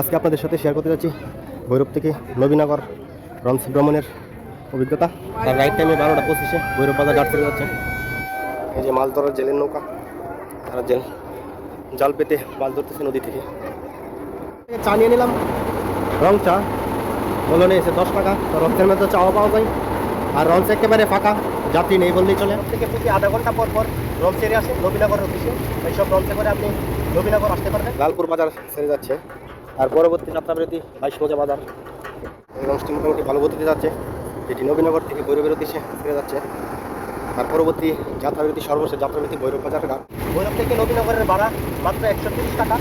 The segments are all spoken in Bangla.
আজকে আপনাদের সাথে শেয়ার করতে যাচ্ছি ভৈরব থেকে নবীনগর রমস ভ্রমণের অভিজ্ঞতা। তার রাইট টাইমে বারোটা পঁচিশে ভৈরব বাজার ঘাট চলে যাচ্ছে। এই যে মাছ ধরার জেলের নৌকা তারা জেল, জাল পেতে মাছ ধরতেছে নদী থেকে। চা নিয়ে নিলাম। রং চা বলল নিয়েছে দশ টাকা। তো রংচের মধ্যে চাও পাওয়া যায়। আর রঞ্চ একেবারে ফাঁকা, যাত্রী নেই বললেই চলে। থেকে প্রতি আধা ঘণ্টা পর পর রঞ্চ ছেড়ে আসে নবীনগর অফিসে। এইসব রঞ্চে করে আপনি নবীনগর আসতে পারবেন। লালপুর বাজার সেরে যাচ্ছে। আর পরবর্তী যাত্রাবিরতি বাইশ মজা বাজার। এই লঞ্চটি মোটামুটি ভালো গতিতে যাচ্ছে। যেটি নবীনগর থেকে ভৈরবের উদ্দেশ্যে ছেড়ে যাচ্ছে। আর পরবর্তী যাত্রাবিরতি, সর্বশেষ যাত্রাবিরতি ভৈরব বাজার ঘাট। ভৈরব থেকে নবীনগরের ভাড়া মাত্র একশো টাকা।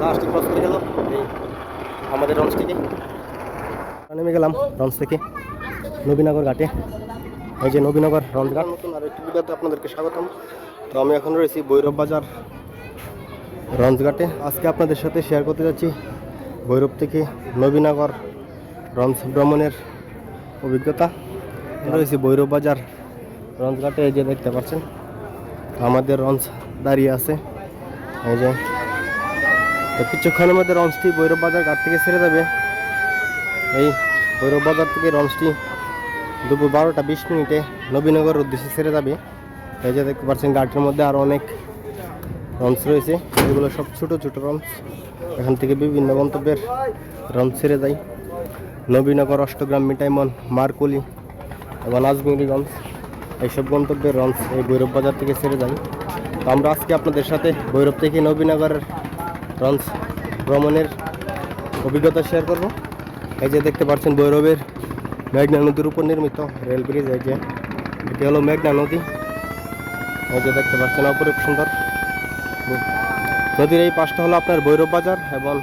লাস্টে ক্রস করে গেল এই আমাদের রঞ্চ থেকে। নেমে গেলাম রঞ্চ থেকে নবীনগর ঘাটে। এই যে নবীনগর রঞ্চ ঘাট। নতুন আর একটি আপনাদেরকে স্বাগতম। তো আমি এখন রয়েছি ভৈরব বাজার রঞ্চ ঘাটে আজকে আপনাদের সাথে শেয়ার করতে যাচ্ছি ভৈরব থেকে নবীনগর রঞ্চ ভ্রমণের অভিজ্ঞতা রয়েছি ভৈরব বাজার রঞ্চ ঘাটে এই যে দেখতে পাচ্ছেন, আমাদের রঞ্চ দাঁড়িয়ে আছে। এই যে কিছুক্ষণের মধ্যে রঞ্চটি ভৈরব বাজার ঘাট থেকে ছেড়ে যাবে। এই ভৈরব বাজার থেকে রঞ্চটি দুপুর বারোটা বিশ মিনিটে নবীনগর উদ্দেশ্যে ছেড়ে যাবে। এই যে দেখতে পাচ্ছেন ঘাটের মধ্যে আরও অনেক রঞ্চ রয়েছে। এগুলো সব ছোট ছোট রঞ্চ এখান থেকে বিভিন্ন গন্তব্যের রঞ্চ ছেড়ে যায় নবীনগর, অষ্টগ্রাম, মিটাইমন, মারকুলি এবং আজমিরিগঞ্জ এইসব গন্তব্যের রঞ্চ এই ভৈরব বাজার থেকে ছেড়ে যায় তো আমরা আজকে আপনাদের সাথে ভৈরব থেকে নবীনগরের রঞ্চ ভ্রমণের অভিজ্ঞতা শেয়ার করব। এই যে দেখতে পাচ্ছেন, ভৈরবের মেঘনা নদীর উপর নির্মিত রেল ব্রিজ এই যে, এটি হলো মেঘনা নদী। এই যে দেখতে পাচ্ছেন, অপরূপ সুন্দর। নদীর এই পাশটা হলো আপনার ভৈরব বাজার এবং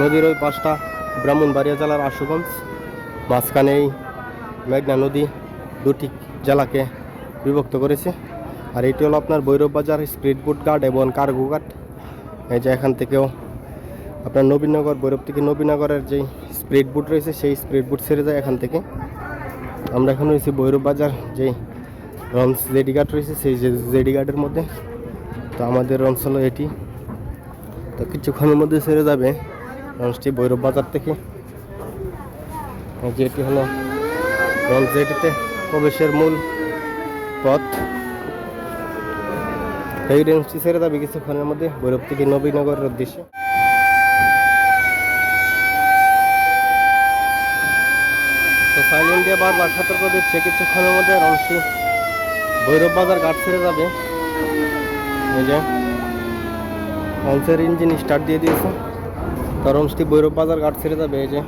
নদীর ওই পাশটা ব্রাহ্মণবাড়িয়া জেলার আশুগঞ্জ। মাঝখানে এই মেঘনা নদী দুটি জেলাকে বিভক্ত করেছে। আর এটি হলো আপনার ভৈরব বাজার, স্পিড বোট ঘাট এবং কার্গো ঘাট। এই যে এখান থেকেও আপনার নবীনগর, ভৈরব থেকে নবীনগরের যেই স্প্রিড বুট রয়েছে, সেই স্প্রিড বুট ছেড়ে যায় এখান থেকে। আমরা এখন রয়েছি ভৈরব বাজার, যেই রঞ্চ জেডি গার্ড রয়েছে, সেই জেডি ঘাটের মধ্যে। তো আমাদের রঞ্চ হলো এটি। তো কিছুক্ষণের মধ্যে সেরে যাবে রঞ্চটি ভৈরব বাজার থেকে। এই যে এটি হলো রঞ্চ জেডিতে প্রবেশের মূল পথ। এই রেঞ্জটি ছেড়ে যাবে কিছুক্ষণের মধ্যে ভৈরব থেকে নবীনগরের উদ্দেশ্যে। তো ফাইন ইন্ডিয়া বারবার সতর্ক দিচ্ছে কিছুক্ষণের মধ্যে রঞ্চটি ভৈরব বাজার ঘাট ছেড়ে যাবে। এই যে লঞ্চের ইঞ্জিন স্টার্ট দিয়ে দিয়েছে। তো রঞ্চটি ভৈরব বাজার ঘাট ছেড়ে যাবে, এই যে,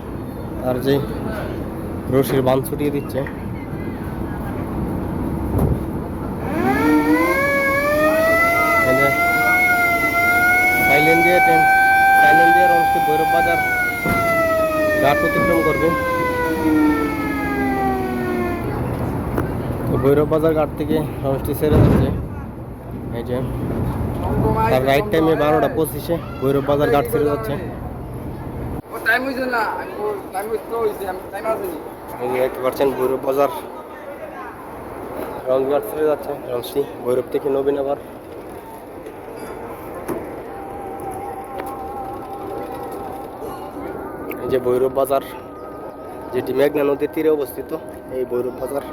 আর যে রশির বান ছুটিয়ে দিচ্ছে। ট্রেন ভৈরব বাজার ঘাট অতিক্রম করবে। তো ভৈরব বাজার ঘাট থেকে রঞ্চটি ছেড়ে যাচ্ছে। এই যে তার রাইট টাইমে বারোটা পঁচিশে ভৈরব বাজার ঘাট ছেড়ে যাচ্ছে। এই যে দেখতে পাচ্ছেন ভৈরব বাজার ছেড়ে যাচ্ছে ভৈরব থেকে নবীনগর। এই যে ভৈরব বাজার যেটি মেঘনা নদীর তীরে অবস্থিত এই ভৈরব বাজার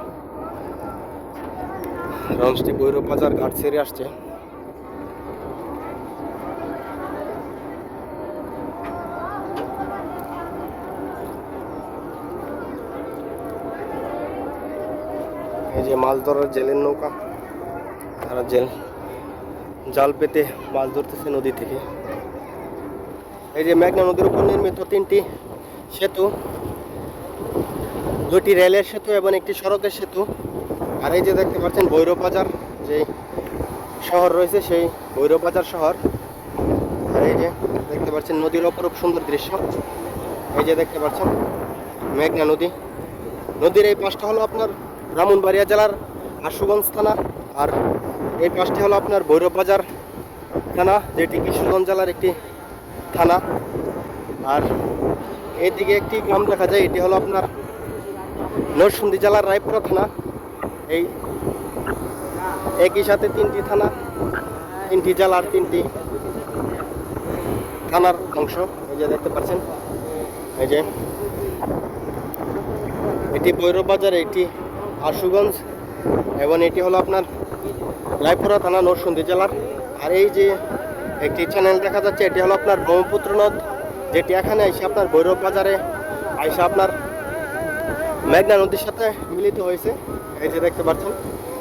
রঞ্চটি ভৈরব বাজার ঘাট ছেড়ে আসছে। এই যে মাছ ধরার জেলের নৌকা, তারা জেল, জাল পেতে মাছ ধরতেছে নদী থেকে। এই যে মেঘনা নদীর উপর নির্মিত তিনটি সেতু দুটি রেলের সেতু এবং একটি সড়কের সেতু। আর এই যে দেখতে পাচ্ছেন ভৈরব বাজার যে শহর রয়েছে সেই ভৈরব বাজার শহর। আর এই যে দেখতে পাচ্ছেন নদীর অপরূপ সুন্দর দৃশ্য। এই যে দেখতে পাচ্ছেন মেঘনা নদী। নদীর এই পাশটা হলো আপনার ব্রাহ্মণবাড়িয়া জেলার আশুগঞ্জ থানা। আর এই পাশটি হলো আপনার ভৈরব বাজার থানা, যেটি কিশোরগঞ্জ জেলার একটি থানা। আর এদিকে একটি গ্রাম দেখা যায়, এটি হলো আপনার নরসিংদী জেলার রায়পুরা থানা। এই একই সাথে তিনটি থানা, তিনটি জেলার তিনটি থানার অংশ। এই যে দেখতে পাচ্ছেন, এই যে এটি ভৈরব বাজার এটি আশুগঞ্জ এবং এটি হলো আপনার রায়পুরা থানা নরসিংদী জেলার। আর এই যে একটি চ্যানেল দেখা যাচ্ছে, এটি হলো আপনার ব্রহ্মপুত্র নদ, যেটি এখানে এসে আপনার ভৈরব বাজারে এসে আপনার মেঘনা নদীর সাথে মিলিত হয়েছে। এই যে দেখতে পাচ্ছেন,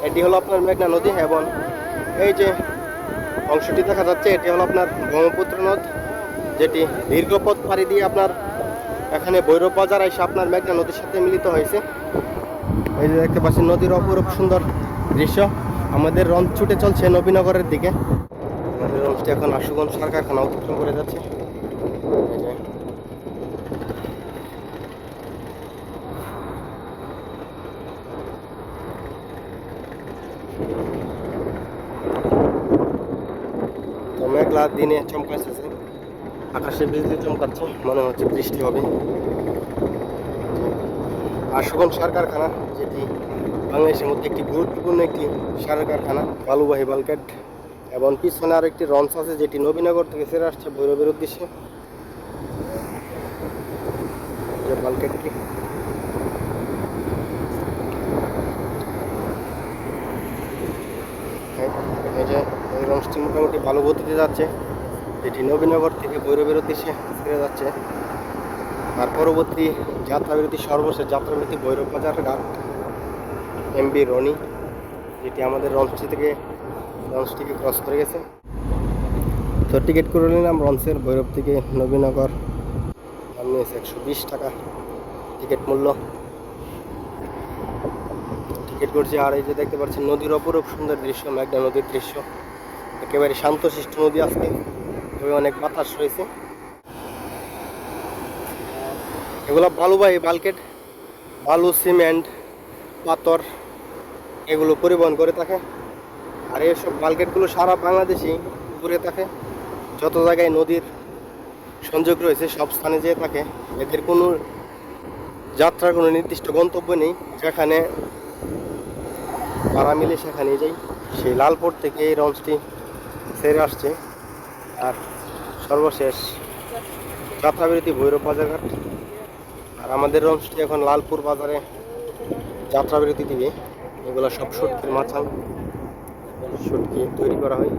এটি হলো আপনার মেঘনা নদী এবং এই যে অংশটি দেখা যাচ্ছে, এটি হলো আপনার ব্রহ্মপুত্র নদ, যেটি দীর্ঘ পথ পাড়ি দিয়ে আপনার এখানে ভৈরব বাজার এসে আপনার মেঘনা নদীর সাথে মিলিত হয়েছে। এই যে দেখতে পাচ্ছেন, নদীর অপরূপ সুন্দর দৃশ্য। আমাদের রন ছুটে চলছে নবীনগরের দিকে। আমাদের রঞ্চটি এখন আশুগঞ্জ সার কারখানা অতিক্রম করে যাচ্ছে। মেঘলা দিনে চমকাচ্ছে আকাশে বিজলি চমকাচ্ছে, মনে হচ্ছে বৃষ্টি হবে। আর সুগম সার কারখানা, যেটি বাংলাদেশের মধ্যে একটি গুরুত্বপূর্ণ একটি সার কারখানা, বালুবাহী বালকেট, এবং পিছনে আর একটি রঞ্চ আছে, যেটি নবীনগর থেকে ছেড়ে আসছে ভৈরবের উদ্দেশ্যে। বালকেটটি এই- এই রঞ্চটি মোটামুটি ভালো গতিতে যাচ্ছে। যেটি নবীনগর থেকে ভৈরবের উদ্দেশ্যে ছেড়ে যাচ্ছে। আর পরবর্তী যাত্রাবিরতি সর্বশেষ যাত্রাবিরতি ভৈরব বাজার ঘাট এমবি রনি, যেটি আমাদের রঞ্চি থেকে লঞ্চটিকে ক্রস করে গেছে। তো টিকিট করে নিলাম রঞ্চের ভৈরব থেকে নবীনগর। নিয়েছে একশো বিশ টাকা টিকিট মূল্য। টিকিট করছি আর এই যে দেখতে পাচ্ছেন নদীর অপরূপ সুন্দর দৃশ্য, মেঘনা নদীর দৃশ্য। একেবারে শান্তশিষ্ট নদী আজকে। তবে অনেক বাতাস রয়েছে। এগুলো বালুবাহী বালকেট, বালু, সিমেন্ট, পাথর, এগুলো পরিবহন করে থাকে। আর এইসব বালকেটগুলো সারা বাংলাদেশেই ঘুরে থাকে। যত জায়গায় নদীর সংযোগ রয়েছে, সব স্থানে যেয়ে থাকে। এদের কোনো যাত্রার কোনো নির্দিষ্ট গন্তব্য নেই। যেখানে পাড়া মিলে সেখানেই যাই সেই লালপুর থেকে এই লঞ্চটি ছেড়ে আসছে। আর সর্বশেষ যাত্রাবিরতি ভৈরব বাজারঘাট। আর আমাদের লঞ্চটি এখন লালপুর বাজারে যাত্রাবিরতি দিবে। এগুলো সব সটকির মাছাল সটকি তৈরি করা হয়।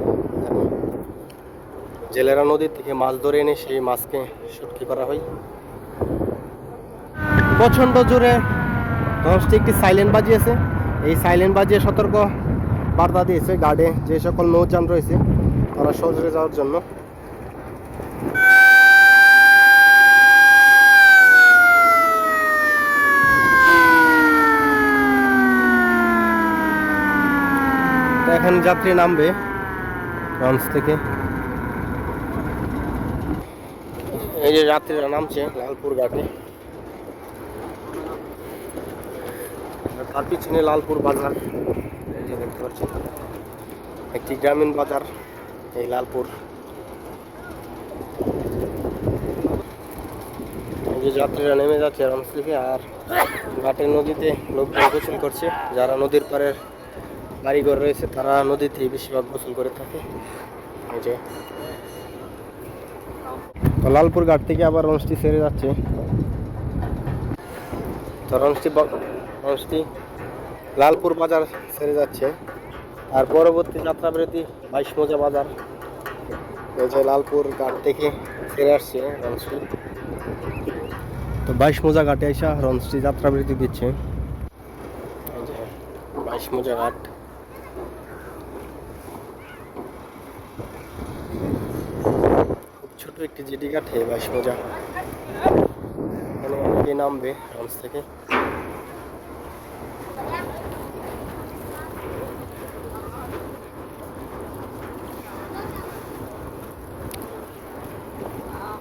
জেলেরা নদীর থেকে মাছ ধরে এনে সেই মাছকে সটকি করা হয়। প্রচণ্ড জোরে লঞ্চটি একটি সাইলেন্ট বাজিয়েছে। এই সাইলেন্ট বাজিয়ে সতর্ক বার্তা দিয়েছে গার্ডে যে সকল নৌযান রয়েছে। তারা সজরে যাওয়ার জন্য। এখন যাত্রী নামবে লঞ্চ থেকে। এই যে যাত্রীরা নামছে লালপুর ঘাটে। তার পিছনে লালপুর বাজার। এই যে দেখতে পাচ্ছি একটি গ্রামীণ বাজার। এই লালপুর। যে যাত্রীরা নেমে যাচ্ছে থেকে আর ঘাটের নদীতে লোকজন গোসল করছে। যারা নদীর পাড়ের বাড়িঘর রয়েছে, তারা নদীতেই বেশিরভাগ গোসল করে থাকে। যে। তো লালপুর ঘাট থেকে আবার লঞ্চটি সেরে যাচ্ছে। তো লঞ্চটি ব- লালপুর বাজার সেরে যাচ্ছে। আর পরবর্তী যাত্রাবিরতি বাইশ মোজা বাজার। যে লালপুর ঘাট থেকে ছেড়ে আসছে লঞ্চটি তো বাইশ মোজা ঘাটে এসে লঞ্চটি যাত্রাবিরতি দিচ্ছে। বাইশ মোজা ঘাট। খুব ছোট একটি জেটি কাঠে বাইশ মোজা এখানে অনেকে নামবে লঞ্চ থেকে।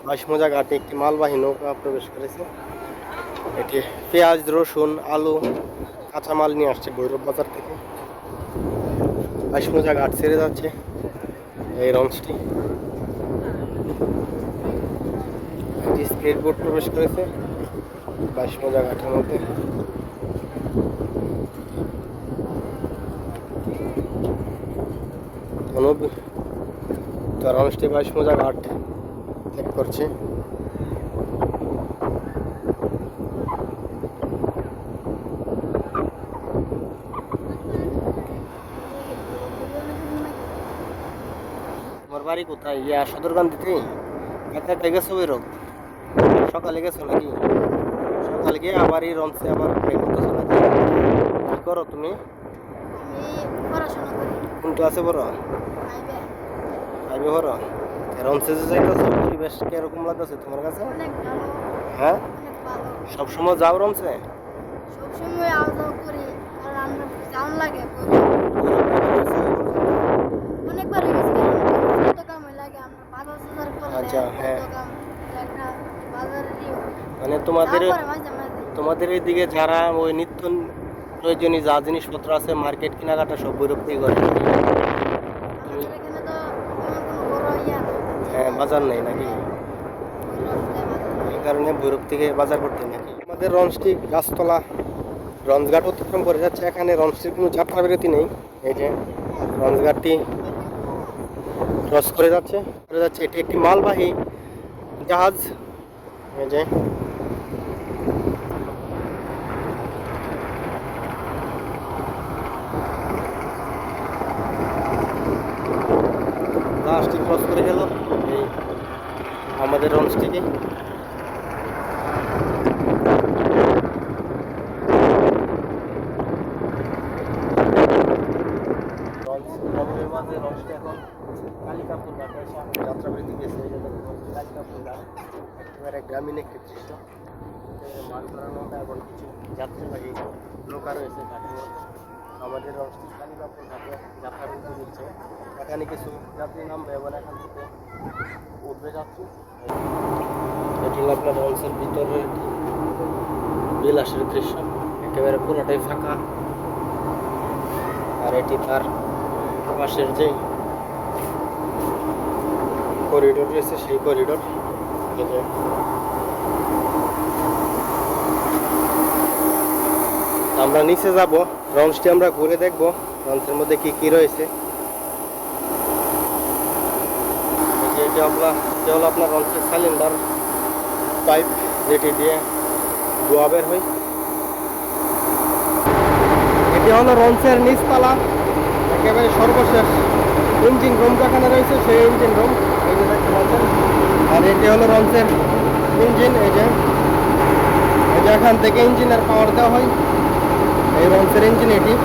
বাইশ মোজা ঘাটে একটি মালবাহী নৌকা প্রবেশ করেছে। এটি পেঁয়াজ, রসুন, আলু, কাঁচামাল নিয়ে আসছে ভৈরব বাজার থেকে। বাইশ মোজা ঘাট ছেড়ে যাচ্ছে এই লঞ্চটি একটি স্পিড বোট প্রবেশ করেছে বাইশ মোজা ঘাটের মধ্যে। তো নবী- তো রনস্টি বাইশ মোজা ঘাট। চেক করছি। তোমার বাড়ি কোথায়? ইয়া সদরকান্দিতে একা একা গেছো বেরো সকালে গেছো নাকি? সকালে গিয়ে আবার এই আবার করতেছো নাকি কি করো তুমি? কোন ক্লাসে পড়ো? ফাইভে আইবে পড়ো? রনসে যে যাইতেছো পরিবেশ কীরকম লাগতেছে তোমার কাছে? হ্যাঁ? সবসময় যাও রনসে সবসময় আওয়া যাওয়া করি আর আমরা জাউন লাগে অনেকবার কত কাম লাগে আমরা বাজার সাজার আচ্ছা, হ্যাঁ। মানে তোমাদের তোমাদের এইদিকে যারা ওই নিত্য প্রয়োজনীয় যা জিনিসপত্র আছে মার্কেট কেনাকাটা সব থেকে করে আমাদের এখানে তো তেমন কোনো বড় ইয়া নেই হ্যাঁ বাজার নেই নাকি? এই কারণে ভৈরব থেকে বাজার করতে নাকি? আমাদের রঞ্জটি গাছতলা রঞ্জঘাট অতিক্রম করে যাচ্ছে। এখানে রঞ্জটির কোনো যাত্রা বিরতি নেই। এই যে রঞ্জঘাটটি ক্রস করে যাচ্ছে। করে যাচ্ছে। এটি একটি মালবাহী জাহাজ। এই যে জাহাজটি ক্রস করে গেল এই আমাদের রঞ্চ থেকে মাঝে রঞ্চটি এখন কালিকাপুর ঘাটে এসে এখন যাত্রাবৃত্তি গেছে এই যে দেখুন, কালিকাপুর ঘাট একেবারে গ্রামীণ একটি দৃশ্য মাছ ধরানো হয় এবং কিছু যাত্রীবাহী নৌকা রয়েছে ঘাটের মধ্যে আমাদের কালিকাপুর ঘাটে যাত্রাবৃত্তি দিচ্ছে এখানে কিছু যাত্রী নামবে এবং এখান থেকে উঠবে যাত্রী এটি আপনার রঞ্চের ভিতরে বিলাসের দৃশ্য। একেবারে পুরোটাই ফাঁকা। আর এটি তার পাশের যে করিডোর রয়েছে, সেই করিডোর এই যে আমরা নিচে যাব লঞ্চটি আমরা ঘুরে দেখব লঞ্চের মধ্যে কি কি রয়েছে। আপনার এটা লঞ্চের সিলিন্ডার পাইপ যেটি দিয়ে ধোয়া বের হয়। এটি হলো রঞ্চের নিচতলা, একেবারে সর্বশেষ। ইঞ্জিন রুম যেখানে রয়েছে, সেই ইঞ্জিন রুম এই যে দেখতে আর এটি হলো রঞ্চের ইঞ্জিন, এই যে। এই যে এখান থেকে ইঞ্জিনের পাওয়ার দেওয়া হয়। এই রঞ্চের ইঞ্জিন এটি।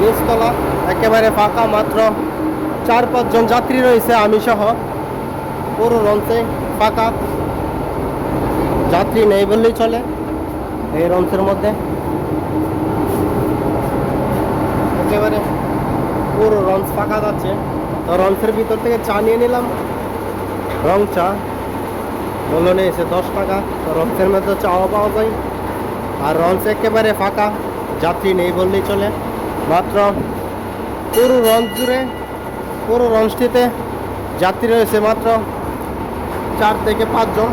নিচতলা, একেবারে ফাঁকা মাত্র চার পাঁচজন যাত্রী রয়েছে, আমি সহ। পুরো লঞ্চে ফাঁকা। যাত্রী নেই বললেই চলে এই লঞ্চের মধ্যে। একেবারে পুরো লঞ্চ ফাঁকা যাচ্ছে। তো লঞ্চের ভিতর থেকে চা নিয়ে নিলাম। রং চা। বলল নিয়েছে দশ টাকা। তো লঞ্চের মধ্যে চাও পাওয়া যায়। আর লঞ্চ একেবারে ফাঁকা। যাত্রী নেই বললেই চলে। মাত্র পুরো লঞ্চ জুড়ে, পুরো লঞ্চটিতে যাত্রী রয়েছে মাত্র চার থেকে পাঁচজন।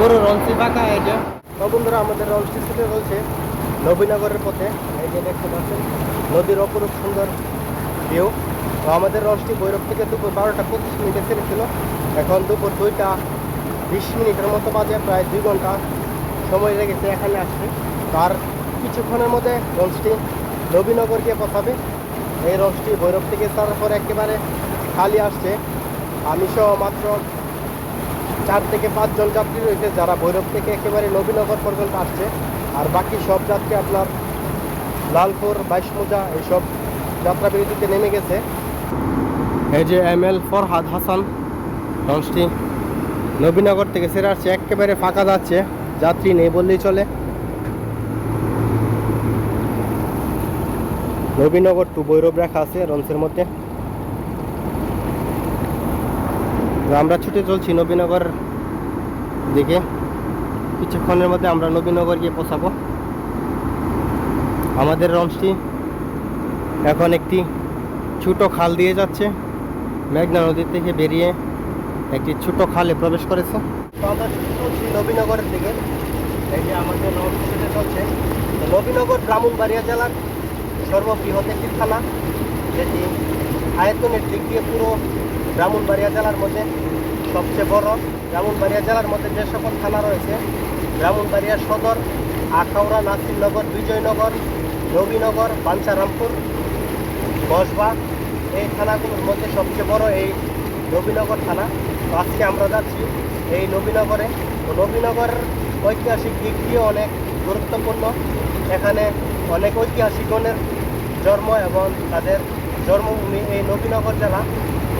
পুরো লঞ্চটি ফাঁকা এই যে। তো বন্ধুরা, আমাদের লঞ্চটি ছুটে রয়েছে নবীনগরের পথে। এই যে দেখতে পাচ্ছেন, নদীর অপরূপ সুন্দর ভিউ তো আমাদের লঞ্চটি ভৈরব থেকে দুপুর বারোটা পঁচিশ মিনিটে ছেড়েছিল এখন দুপুর দুইটা বিশ মিনিটের মতো বাজে, প্রায় দুই ঘণ্টা সময় লেগেছে এখানে আসতে। তার কিছুক্ষণের মধ্যে লঞ্চটি নবীনগর গিয়ে পৌঁছাবে। এই লঞ্চটি ভৈরব থেকে ছাড়ার পর একেবারে খালি আসছে। আমি সহ মাত্র চার থেকে পাঁচজন যাত্রী রয়েছে যারা ভৈরব থেকে একেবারে নবীনগর পর্যন্ত আসছে। আর বাকি সব যাত্রী আপনার লালপুর, বাইশমোজা, এইসব যাত্রা বিরতিতে নেমে গেছে। এই যে এম এল ফরহাদ হাসান লঞ্চটি নবীনগর থেকে ছেড়ে আসছে, একেবারে ফাঁকা যাচ্ছে, যাত্রী নেই বললেই চলে। নবীনগর টু ভৈরব রেখা আছে রঞ্চের মধ্যে তো আমরা ছুটে চলছি নবীনগর দিকে। কিছুক্ষণের মধ্যে আমরা নবীনগর গিয়ে পৌঁছাবো। আমাদের লঞ্চটি এখন একটি ছোট খাল দিয়ে যাচ্ছে। মেঘনা নদী থেকে বেরিয়ে একটি ছোট খালে প্রবেশ করেছে। আমরা চলছি নবীনগরের দিকে। এই যে আমাদের ছুটে চলছে। নবীনগর ব্রাহ্মণবাড়িয়া জেলার সর্ববৃহৎ একটি থানা। যেটি আয়তনের দিক দিয়ে পুরো ব্রাহ্মণবাড়িয়া জেলার মধ্যে সবচেয়ে বড়, ব্রাহ্মণবাড়িয়া জেলার মধ্যে যে সকল থানা রয়েছে, ব্রাহ্মণবাড়িয়া সদর, আখাউড়া, নাসিরনগর, বিজয়নগর, নবীনগর বাঞ্ছারামপুর বসবা, এই থানাগুলোর মধ্যে সবচেয়ে বড় এই নবীনগর থানা। তো আজকে আমরা যাচ্ছি এই নবীনগরে। তো নবীনগর ঐতিহাসিক দিক দিয়ে অনেক গুরুত্বপূর্ণ। এখানে অনেক ঐতিহাসিকগণের জন্ম এবং তাদের জন্মভূমি এই নবীনগর জেলা।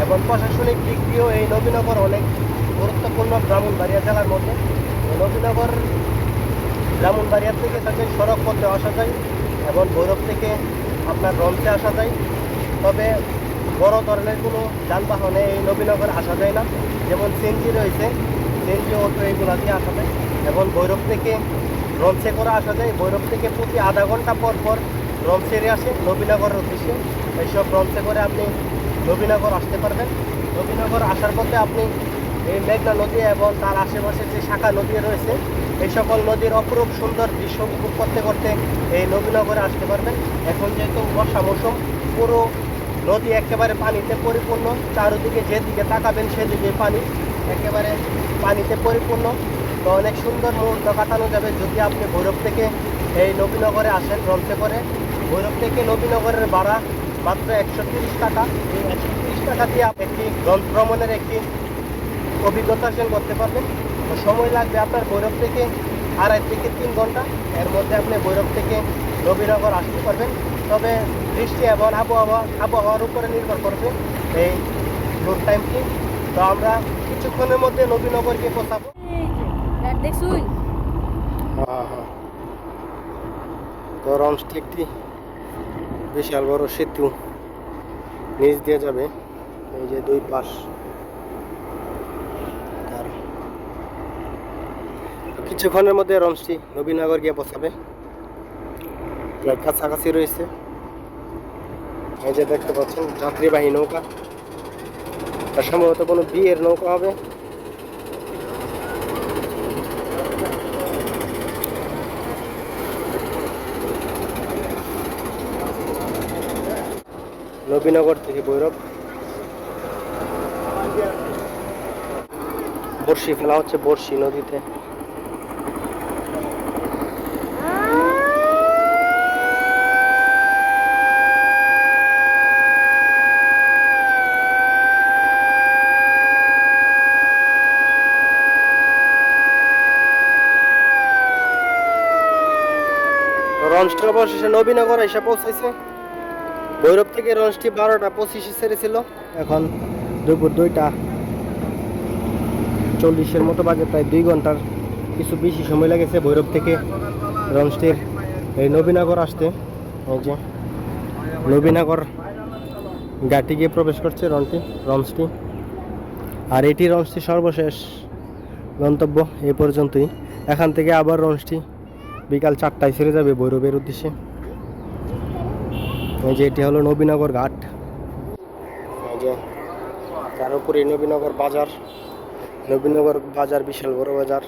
এবং প্রশাসনিক দিক দিয়েও এই নবীনগর অনেক গুরুত্বপূর্ণ ব্রাহ্মণবাড়িয়া জেলার মধ্যে। নবীনগর ব্রাহ্মণবাড়িয়া থেকে তাদের সড়ক পথে আসা যায় এবং ভৈরব থেকে আপনার রঞ্চে আসা যায়। তবে বড় ধরনের কোনো যানবাহনে এই নবীনগর আসা যায় না। যেমন সিএনজি রয়েছে, সিএনজি অটো এগুলো দিয়ে আসা যায় এবং ভৈরব থেকে রঞ্চে করে আসা যায়। ভৈরব থেকে প্রতি আধা ঘণ্টা পর পর রঞ্চেরে আসে নবীনগরের উদ্দেশ্যে। এইসব রঞ্চে করে আপনি নবীনগর আসতে পারবেন। নবীনগর আসার পথে আপনি এই মেঘনা নদী এবং তার আশেপাশে যে শাখা নদী রয়েছে, এই সকল নদীর অপরূপ সুন্দর দৃশ্য উপভোগ করতে করতে এই নবীনগরে আসতে পারবেন। এখন যেহেতু বর্ষা মৌসুম, পুরো নদী একেবারে পানিতে পরিপূর্ণ। চারিদিকে যেদিকে তাকাবেন সেদিকে পানি, একেবারে পানিতে পরিপূর্ণ। তো অনেক সুন্দর মুহূর্ত কাটানো যাবে যদি আপনি ভৈরব থেকে এই নবীনগরে আসেন রঞ্চে করে ভৈরব থেকে নবীনগরের ভাড়া মাত্র একশো তিরিশ টাকা। এই একশো তিরিশ টাকা দিয়ে আপনি একটি ভ্রমণের একটি অভিজ্ঞতা অর্জন করতে পারবেন। তো সময় লাগবে আপনার ভৈরব থেকে আড়াই থেকে তিন ঘণ্টা। এর মধ্যে আপনি ভৈরব থেকে নবীনগর আসতে পারবেন। তবে বৃষ্টি এবং আবহাওয়া আবহাওয়ার উপরে নির্ভর করবে এই রুট টাইমটি তো আমরা কিছুক্ষণের মধ্যে নবীনগর গিয়ে পৌঁছাবো। দেখছুই হ্যাঁ হ্যাঁ তো রঞ্চটি একটি বিশাল বড় সেতু নিচ দিয়ে যাবে। এই যে দুই পাশ। কিছুক্ষণের মধ্যে রঞ্চটি নবীনগর গিয়ে পৌঁছাবে। প্রায় কাছাকাছি রয়েছে। এই যে দেখতে পাচ্ছেন, যাত্রীবাহী নৌকা। সম্ভবত কোনো বিয়ের নৌকা হবে। নবীনগর থেকে ভৈরব। বর্ষি ফেলা হচ্ছে বর্ষি নদীতে। রঞ্চটা অবশেষে নবীনগর এসে পৌঁছাইছে। ভৈরব থেকে লঞ্চটি বারোটা পঁচিশে ছেড়েছিল এখন দুপুর দুইটা। চল্লিশের মতো বাজে, প্রায় দুই ঘণ্টার কিছু বেশি সময় লেগেছে ভৈরব থেকে লঞ্চটির এই নবীনগর আসতে। এই যে নবীনগর গাটি গিয়ে প্রবেশ করছে রনটি লঞ্চটি আর এটি লঞ্চটি সর্বশেষ গন্তব্য এই পর্যন্তই। এখান থেকে আবার লঞ্চটি বিকাল চারটায় ছেড়ে যাবে ভৈরবের উদ্দেশ্যে। এই যে এটি হলো নবীনগর ঘাট। এই যে তার উপরে নবীনগর বাজার। নবীনগর বাজার, বিশাল বড় বাজার।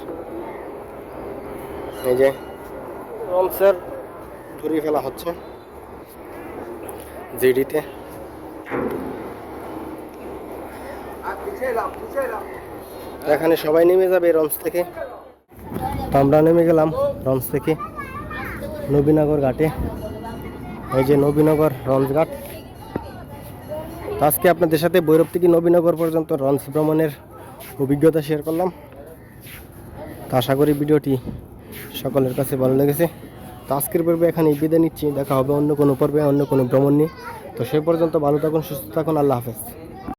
এই যে রমসের ধরে ফেলা হচ্ছে জিডিতে। এখানে সবাই নেমে যাবে রঞ্চ থেকে। তো আমরা নেমে গেলাম রঞ্চ থেকে নবীনগর ঘাটে। এই যে নবীনগর রঞ্জঘাট আজকে আপনাদের সাথে ভৈরব থেকে নবীনগর পর্যন্ত রঞ্জ ভ্রমণের অভিজ্ঞতা শেয়ার করলাম। তো আশা করি ভিডিওটি সকলের কাছে ভালো লেগেছে। তো আজকের পর্বে এখানে বিদায় নিচ্ছি। দেখা হবে অন্য কোনো পর্বে, অন্য কোনো ভ্রমণ নিয়ে। তো সে পর্যন্ত ভালো থাকুন, সুস্থ থাকুন। আল্লাহ হাফেজ।